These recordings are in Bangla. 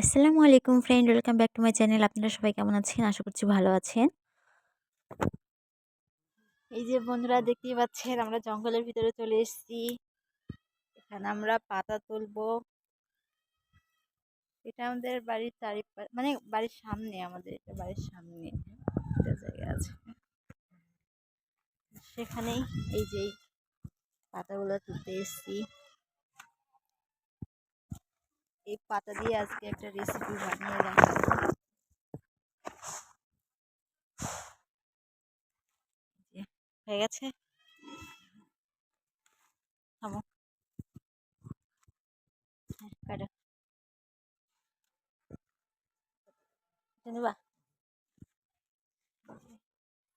আসসালামু আলাইকুম friend, welcome back to my channel. আপনারা সবাই কেমন আছেন? আশা করছি ভালো আছেন। এই যে বন্ধুরা, দেখতেই পাচ্ছেন, আমরা জঙ্গলের ভিতরে চলে এসেছি। এখানে আমরা পাতা তুলবো। এটা আমাদের বাড়ির চারিপাশ মানে বাড়ির সামনে আমাদের, এটা বাড়ির সামনে। একটা জায়গা আছে। সেখানেই এই যে পাতাগুলো তুলতে এসেছি। এই পাতা দিয়ে আজকে একটা রেসিপি বানিয়ে দেখাবো। হয়ে গেছে? থামো। হ্যাঁ কাটো। নিবা?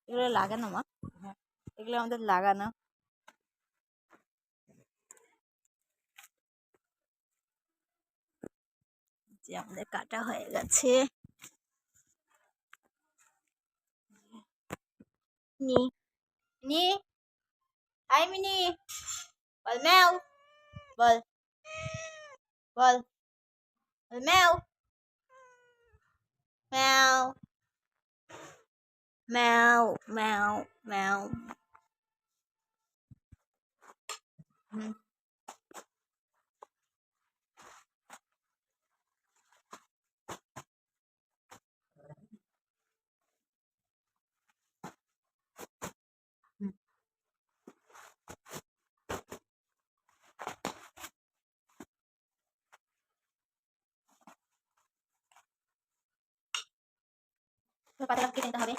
এগুলো লাগানো মা। হ্যাঁ এগুলো আমাদের লাগানো। যে আমাদের কাটা হয়ে গেছে নি নি হাই মিনি বল ম্যাও বল বল বল ম্যাও ম্যাও ম্যাও ম্যাও ম্যাও হুম পাতা কেটে হবে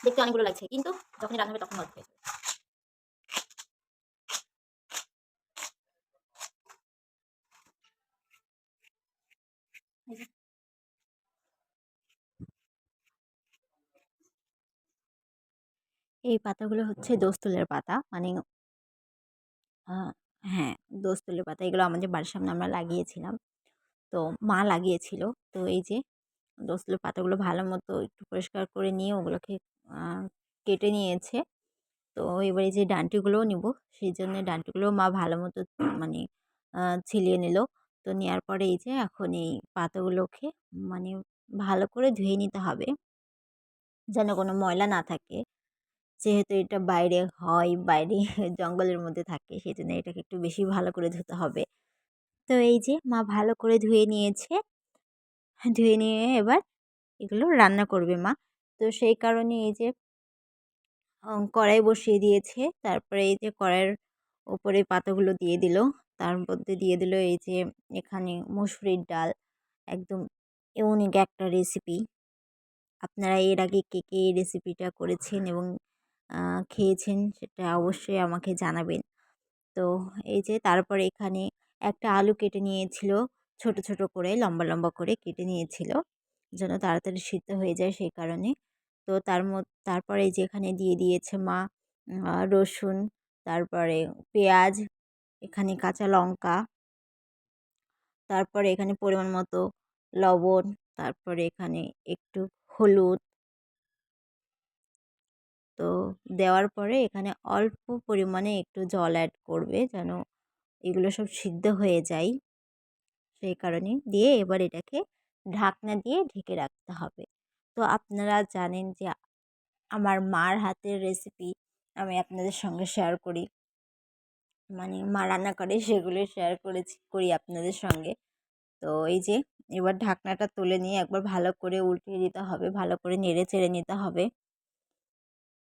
দেখতে অনেকগুলো লাগছে কিন্তু যখনই রান্না তখন অল্প এই পাতাগুলো হচ্ছে দোস্তুলের পাতা মানে হ্যাঁ দোস্তুলের পাতা এগুলো আমাদের বাড়ির সামনে আমরা লাগিয়েছিলাম। তো মা লাগিয়েছিল। তো এই যে দোস্তুলের পাতাগুলো ভালো মতো একটু পরিষ্কার করে নিয়ে ওগুলোকে কেটে নিয়েছে। তো এবারে যে ডান্টিগুলোও নিব। সেই জন্য ডান্টিগুলো মা ভালো মতো মানে ছিলিয়ে নিল। তো নেওয়ার পরে এই যে এখন এই পাতাগুলোকে মানে ভালো করে ধুয়ে নিতে হবে। যেন কোনো ময়লা না থাকে। যেহেতু এটা বাইরে হয়, বাইরে জঙ্গলের মধ্যে থাকে সেই জন্য এটাকে একটু বেশি ভালো করে ধুতে হবে। তো এই যে মা ভালো করে ধুয়ে নিয়েছে, ধুয়ে নিয়ে এবার এগুলো রান্না করবে মা। তো সেই কারণে এই যে কড়াই বসিয়ে দিয়েছে, তারপরে এই যে কড়াইয়ের ওপরে পাতাগুলো দিয়ে দিল, তার মধ্যে দিয়ে দিল এই যে এখানে মুসুরির ডাল, একদম ইউনিক একটা রেসিপি আপনারা এর আগে কে কে এই রেসিপিটা করেছেন এবং খেয়েছেন সেটা অবশ্যই আমাকে জানাবেন। তো এই যে তারপরে এখানে একটা আলু কেটে নিয়েছিল, ছোট ছোট করে, লম্বা লম্বা করে কেটে নিয়েছিল, যেন তাড়াতাড়ি সিদ্ধ হয়ে যায় সেই কারণে। তো তার মধ্যে তারপরে যে এখানে দিয়ে দিয়েছে মা রসুন, তারপরে পেঁয়াজ, এখানে কাঁচা লঙ্কা, তারপরে এখানে পরিমাণ মতো লবণ, তারপরে এখানে একটু হলুদ তো দেওয়ার পরে এখানে অল্প পরিমাণে একটু জল অ্যাড করবে যেন এগুলো সব সিদ্ধ হয়ে যায়। সেই কারণে দিয়ে এবার এটাকে ঢাকনা দিয়ে ঢেকে রাখতে হবে। তো আপনারা জানেন যে আমার মার হাতের রেসিপি আমি আপনাদের সঙ্গে শেয়ার করি। মানে মা রান্না করে সেগুলো শেয়ার করেছি, করি আপনাদের সঙ্গে। তো এই যে এবার ঢাকনাটা তুলে নিয়ে একবার ভালো করে উল্টিয়ে দিতে হবে, ভালো করে নেড়ে চেড়ে নিতে হবে।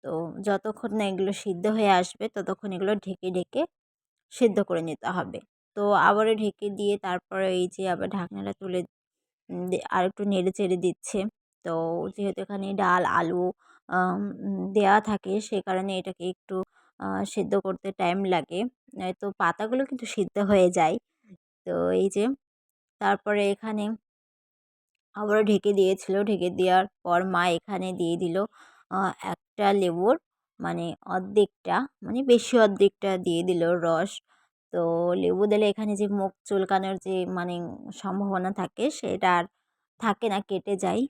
তো যতক্ষণ না এগুলো সিদ্ধ হয়ে আসবে, ততক্ষণ এগুলো ঢেকে ঢেকে সিদ্ধ করে নিতে হবে। তো আবারও ঢেকে দিয়ে তারপরে এই যে আবার ঢাকনাটা তুলে আর একটু নেড়ে চেড়ে দিচ্ছে। তো যেহেতু এখানে ডাল, আলু দেওয়া থাকে, সে কারণে এটাকে একটু সিদ্ধ করতে টাইম লাগে। তো পাতাগুলো কিন্তু সিদ্ধ হয়ে যায়। তো এই যে তারপরে এখানে আবারও ঢেকে দিয়েছিল। ঢেকে দেওয়ার পর মা এখানে দিয়ে দিল। একটা লেবুর মানে অর্ধেকটা মানে বেশি অর্ধেকটা দিয়ে দিল রস। তো লেবু দিলে এখানে যে মুখ চুলকানোর যে মানে সম্ভাবনা থাকে, সেটা আর থাকে না, কেটে যায়।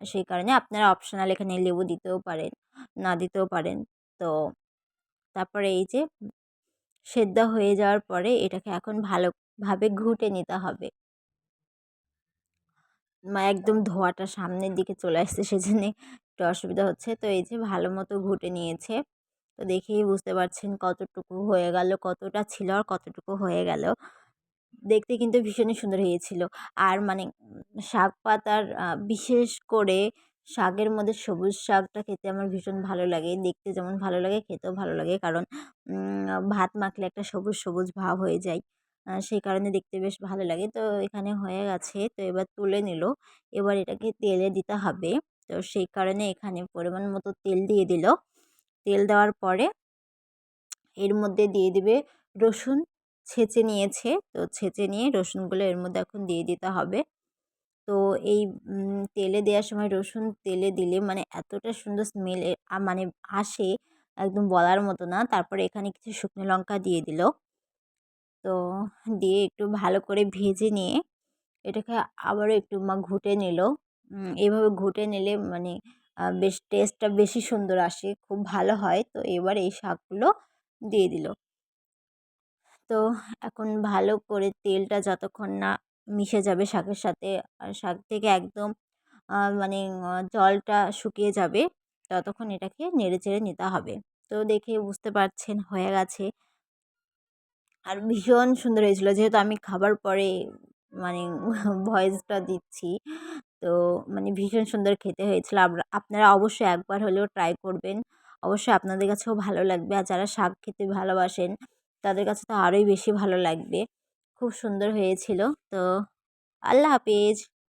সেই কারণে আপনারা অপশনাল এখানে লেবু দিতেও পারেন, না দিতেও পারেন। তো তারপরে এই যে, সেদ্ধ হয়ে যাওয়ার পরে এটাকে এখন ভালোভাবে ঘুটে নিতে হবে। একদম ধোয়াটা সামনের দিকে চলে আসছে সেজন্যে একটু অসুবিধা হচ্ছে। তো এই যে ভালো মতো ঘুটে নিয়েছে। তো দেখেই বুঝতে পারছেন কতটুকু হয়ে গেল, কতটা ছিল আর কতটুকু হয়ে গেল। দেখতে কিন্তু ভীষণই সুন্দর হয়েছিল। আর মানে শাক পাতার বিশেষ করে শাকের মধ্যে সবুজ শাকটা খেতে আমার ভীষণ ভালো লাগে। দেখতে যেমন ভালো লাগে, খেতেও ভালো লাগে। কারণ ভাত মাখলে একটা সবুজ সবুজ ভাব হয়ে যায়। সেই কারণে দেখতে বেশ ভালো লাগে। তো এখানে হয়ে গেছে। তো এবার তুলে নিল। এবার এটাকে তেলে দিতে হবে। তো সেই কারণে এখানে পরিমাণ মতো তেল দিয়ে দিল। তেল দেওয়ার পরে এর মধ্যে দিয়ে দিবে রসুন। ছেঁচে নিয়েছে। তো ছেঁচে নিয়ে রসুনগুলো এর মধ্যে এখন দিয়ে দিতে হবে। তো এই তেলে দেওয়ার সময় রসুন তেলে দিলে মানে এতটা সুন্দর স্মেল মানে আসে, একদম বলার মতো না। তারপরে এখানে কিছু শুকনো লঙ্কা দিয়ে দিল। তো দিয়ে একটু ভালো করে ভেজে নিয়ে এটাকে আবারও একটু মা ঘুটে নিল। এইভাবে ঘুটে নিলে মানে বেশ টেস্টটা বেশি সুন্দর আসে, খুব ভালো হয়। তো এবার এই শাকগুলো দিয়ে দিল। তো এখন ভালো করে তেলটা যতক্ষণ না মিশে যাবে শাকের সাথে, আর শাক থেকে একদম মানে জলটা শুকিয়ে যাবে, ততক্ষণ এটাকে নেড়ে চেড়ে নিতে হবে। তো দেখে বুঝতে পারছেন, হয়ে গেছে। আর ভীষণ সুন্দর হয়েছিল। যেহেতু আমি খাবার পরে মানে ভয়েসটা দিচ্ছি, তো মানে ভীষণ সুন্দর খেতে হয়েছিল। আপনারা অবশ্যই একবার হলেও ট্রাই করবেন। অবশ্যই আপনাদের কাছেও ভালো লাগবে আর যারা শাক খেতে ভালোবাসেন, তাদের কাছে তো আরোই বেশি ভালো লাগবে। খুব সুন্দর হয়েছিল। তো আল্লাহ হাফিজ।